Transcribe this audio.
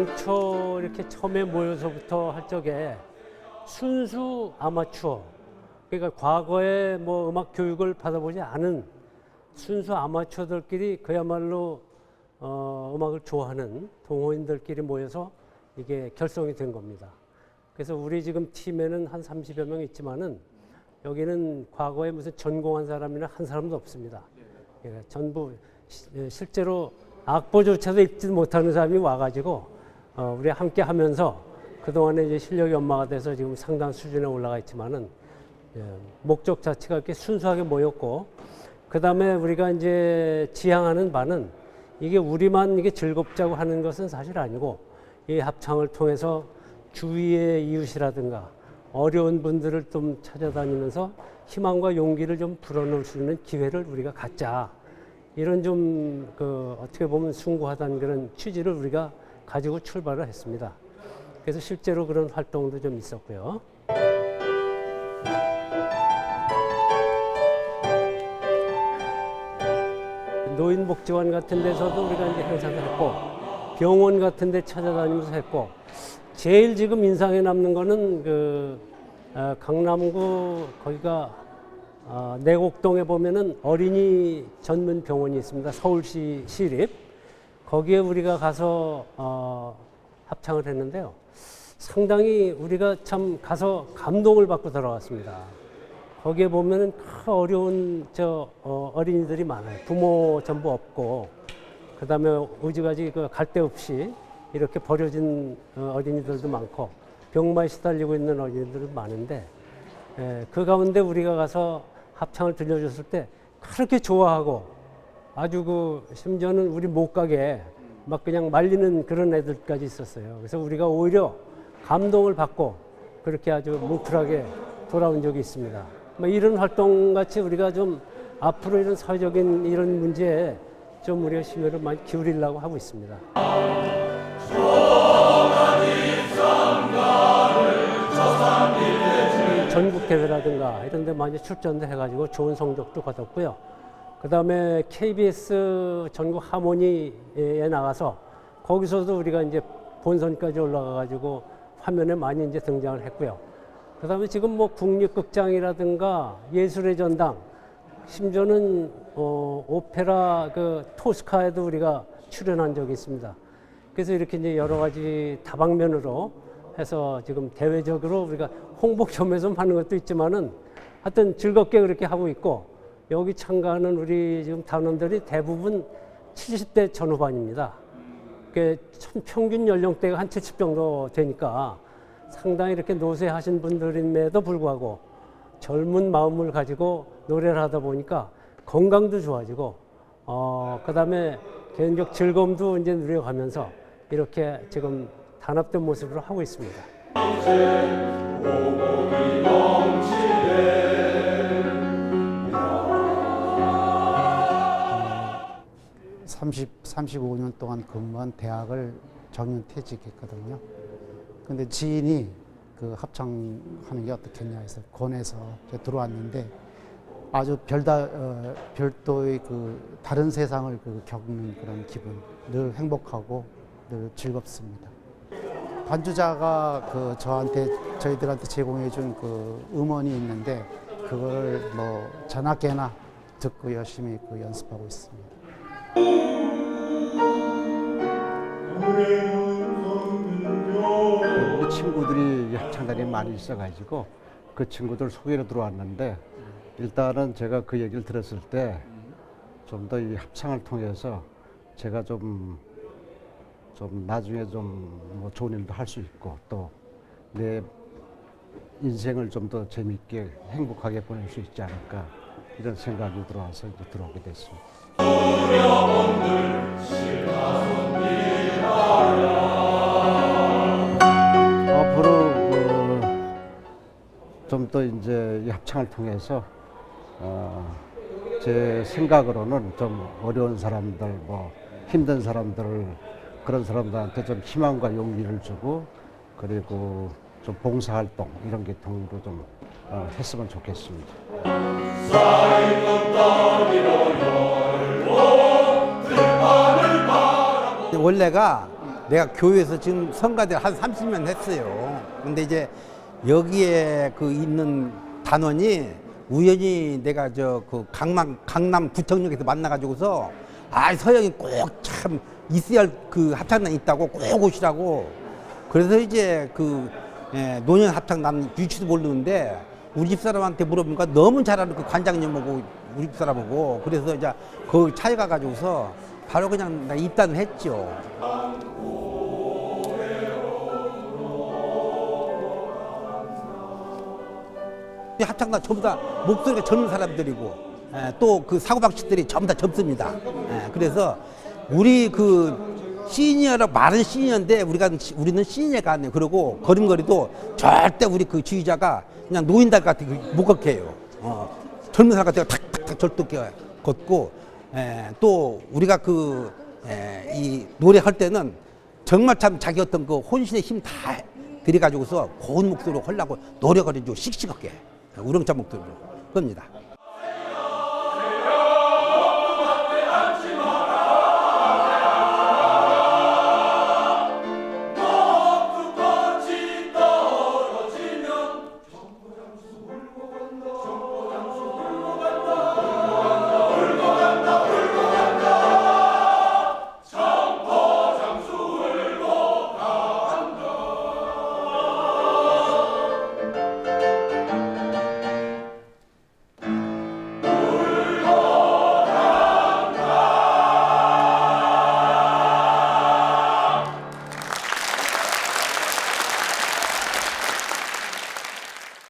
당초 이렇게 처음에 모여서부터 할 적에 순수 아마추어 그러니까 과거에 뭐 음악 교육을 받아보지 않은 순수 아마추어들끼리 그야말로 어, 음악을 좋아하는 동호인들끼리 모여서 이게 결성이 된 겁니다. 그래서 우리 지금 팀에는 한 30여 명 있지만은 여기는 과거에 무슨 전공한 사람이나 한 사람도 없습니다. 예, 전부 시- 예, 실제로 악보조차도 읽지 못하는 사람이 와가지고 어, 우리 함께 하면서 그동안에 이제 실력이 연마가 돼서 지금 상당 수준에 올라가 있지만은 예, 목적 자체가 이렇게 순수하게 모였고 그 다음에 우리가 이제 지향하는 바는 이게 우리만 이게 즐겁자고 하는 것은 사실 아니고 이 합창을 통해서 주위의 이웃이라든가 어려운 분들을 좀 찾아다니면서 희망과 용기를 좀 불어넣을 수 있는 기회를 우리가 갖자. 이런 좀 그 어떻게 보면 숭고하다는 그런 취지를 우리가 가지고 출발을 했습니다. 그래서 실제로 그런 활동도 좀 있었고요. 노인복지관 같은 데서도 우리가 이제 행사도 했고 병원 같은 데 찾아다니면서 했고 제일 지금 인상에 남는 거는 그 어, 강남구 거기가 어, 내곡동에 보면은 어린이 전문 병원이 있습니다. 서울시 시립 거기에 우리가 가서 어, 합창을 했는데요. 상당히 우리가 참 가서 감동을 받고 돌아왔습니다. 거기에 보면은 큰 어려운 저 어, 어린이들이 많아요. 부모 전부 없고 그다음에 의지가지 그 갈 데 없이 이렇게 버려진 어, 어린이들도 많고 병마에 시달리고 있는 어린이들도 많은데 에, 그 가운데 우리가 가서 합창을 들려줬을 때 그렇게 좋아하고 아주 그 심지어는 우리 못 가게 막 그냥 말리는 그런 애들까지 있었어요. 그래서 우리가 오히려 감동을 받고 그렇게 아주 뭉클하게 돌아온 적이 있습니다. 뭐 이런 활동 같이 우리가 좀 앞으로 이런 사회적인 이런 문제에 좀 우리가 심혈을 많이 기울이려고 하고 있습니다. 전국 대회라든가 이런 데 많이 출전도 해가지고 좋은 성적도 거뒀고요. 그 다음에 KBS 전국 하모니에 나가서 거기서도 우리가 이제 본선까지 올라가가지고 화면에 많이 이제 등장을 했고요. 그 다음에 지금 뭐 국립극장이라든가 예술의 전당, 심지어는 어, 오페라 그 토스카에도 우리가 출연한 적이 있습니다. 그래서 이렇게 이제 여러 가지 다방면으로 해서 지금 대외적으로 우리가 홍보 겸해서 하는 것도 있지만은 하여튼 즐겁게 그렇게 하고 있고 여기 참가하는 우리 지금 단원들이 대부분 70대 전후반입니다. 그 평균 연령대가 한 70 정도 되니까 상당히 이렇게 노쇠하신 분들임에도 불구하고 젊은 마음을 가지고 노래를 하다 보니까 건강도 좋아지고 어 그다음에 개인적 즐거움도 이제 누려가면서 이렇게 지금 단합된 모습으로 하고 있습니다. 35년 동안 근무한 대학을 정년 퇴직했거든요. 근데 지인이 그 합창하는 게 어떻겠냐 해서 권해서 들어왔는데 아주 별다, 어, 별도의 그 다른 세상을 그 겪는 그런 기분, 늘 행복하고 늘 즐겁습니다. 반주자가 그 저한테 저희들한테 제공해준 그 음원이 있는데 그걸 뭐 자나깨나 듣고 열심히 그 연습하고 있습니다. 친구들이 합창단에 많이 있어가지고 그 친구들 소개로 들어왔는데 일단은 제가 그 얘기를 들었을 때 좀 더 이 합창을 통해서 제가 좀, 좀 나중에 좀 뭐 좋은 일도 할 수 있고 또 내 인생을 좀 더 재밌게 행복하게 보낼 수 있지 않을까 이런 생각이 들어와서 이제 들어오게 됐습니다. 앞으로 좀 더 이제 이 합창을 통해서 어, 제 생각으로는 좀 어려운 사람들, 뭐 힘든 사람들을 그런 사람들한테 좀 희망과 용기를 주고 그리고 좀 봉사활동 이런 게 통으로 좀 어, 했으면 좋겠습니다. 원래가 내가 교회에서 지금 성가대 한 30년 했어요. 근데 이제 여기에 그 있는 단원이 우연히 내가 저 그 강남 강남 구청역에서 만나가지고서 아 서영이 꼭 참 있어야 할 그 합창단 있다고 꼭 오시라고 그래서 이제 그 예, 노년 합창단 유치도 모르는데 우리 집 사람한테 물어보니까 너무 잘 아는 그 관장님하고 우리 집 사람하고 그래서 이제 그 차에 가가지고서 바로 그냥 나 입단을 했죠. 합창단 전부 다 목소리가 젊은 사람들이고 또 그 사고방식들이 전부 다 젊습니다. 예, 그래서 우리 그 시니어라 말은 시니어인데 우리가 우리는 시니어가 아니에요. 그리고 걸음걸이도 절대 우리 그 지휘자가 그냥 노인들 같은 그 목격해요. 어, 젊은 사람 같은 탁탁탁 절뚝게 걷고 예, 또 우리가 그이 노래할 때는 정말 참 자기 어떤 그 혼신의 힘 다 들여가지고서 고운 목소리로 하려고 노력을 해줘 씩씩하게 우렁찬 목소리로 겁니다.